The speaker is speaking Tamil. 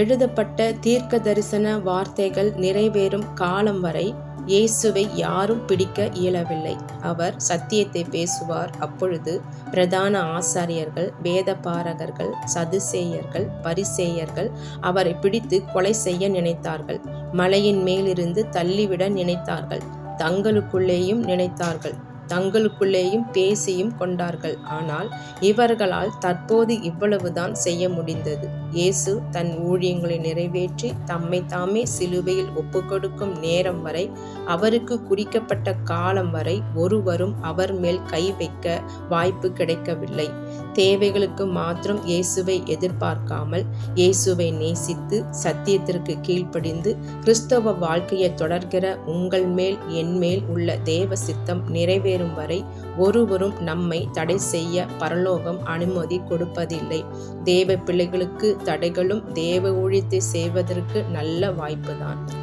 எழுதப்பட்ட தீர்க்க தரிசன வார்த்தைகள் நிறைவேறும் காலம் வரை இயேசுவை யாரும் பிடிக்க இயலவில்லை. அவர் சத்தியத்தை பேசுவார். அப்பொழுது பிரதான ஆசாரியர்கள் வேதபாரகர்கள் சதுசேயர்கள் பரிசேயர்கள் அவரை பிடித்து கொலை செய்ய நினைத்தார்கள். மலையின் மேலிருந்து தள்ளிவிட நினைத்தார்கள். தங்களுக்குள்ளேயும் நினைத்தார்கள். தங்களுக்குள்ளேயும் பேசியும் கொண்டார்கள். ஆனால் இவர்களால் தற்போது இவ்வளவுதான் செய்ய முடிந்தது. இயேசு தன் ஊழியங்களை நிறைவேற்றி தம்மை தாமே சிலுவையில் ஒப்புக்கொடுக்கும் நேரம் வரை அவருக்கு குறிக்கப்பட்ட காலம் வரை ஒருவரும் அவர் மேல் கை வைக்க வாய்ப்பு கிடைக்கவில்லை. தேவைகளுக்கு மாத்திரம் இயேசுவை எதிர்பார்க்காமல் இயேசுவை நேசித்து சத்தியத்திற்கு கீழ்ப்படிந்து கிறிஸ்தவ வாழ்க்கையை தொடர்கிற உங்கள் மேல் என் மேல் உள்ள தேவ சித்தம் நிறைவேறும் வரை ஒருவரும் நம்மை தடை செய்ய பரலோகம் அனுமதி கொடுப்பதில்லை. தேவ பிள்ளைகளுக்கு தடைகளும் தேவ ஊழியத்தை செய்வதற்கு நல்ல வாய்ப்புதான்.